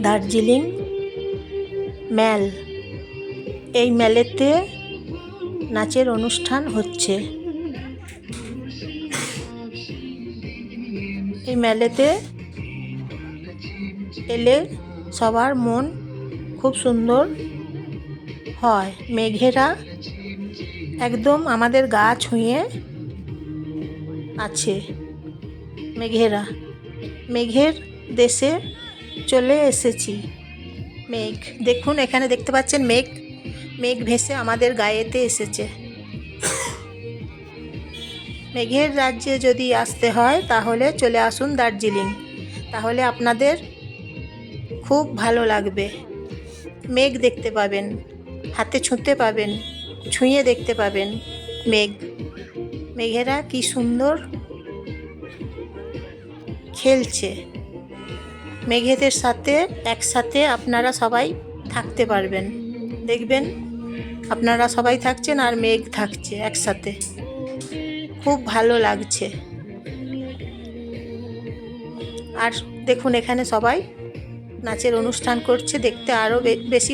দার্জিলিং, ম্যাল। এই ম্যালেতে নাচের অনুষ্ঠান হচ্ছে। এই মেলেতে এলে সবার মন খুব সুন্দর হয়। মেঘেরা একদম আমাদের গা ছুঁয়ে আছে। মেঘেরা। মেঘের দেশে চলে এসেছি। মেঘ, দেখুন, এখানে দেখতে পাচ্ছেন মেঘ। মেঘ ভেসে আমাদের গায়েতে এসেছে। মেঘের রাজ্যে যদি আসতে হয়, তাহলে চলে আসুন দার্জিলিং। তাহলে আপনাদের খুব ভালো লাগবে। মেঘ দেখতে পাবেন, হাতে ছুঁতে পাবেন, ছুঁয়ে দেখতে পাবেন মেঘ। মেঘেরা কি সুন্দর খেলছে। মেঘেদের সাথে, একসাথে আপনারা সবাই থাকতে পারবেন। দেখবেন, আপনারা সবাই থাকছেন আর মেঘ থাকছে একসাথে। খুব ভালো লাগছে। আর দেখুন, এখানে সবাই নাচের অনুষ্ঠান করছে, দেখতে আরও বেশি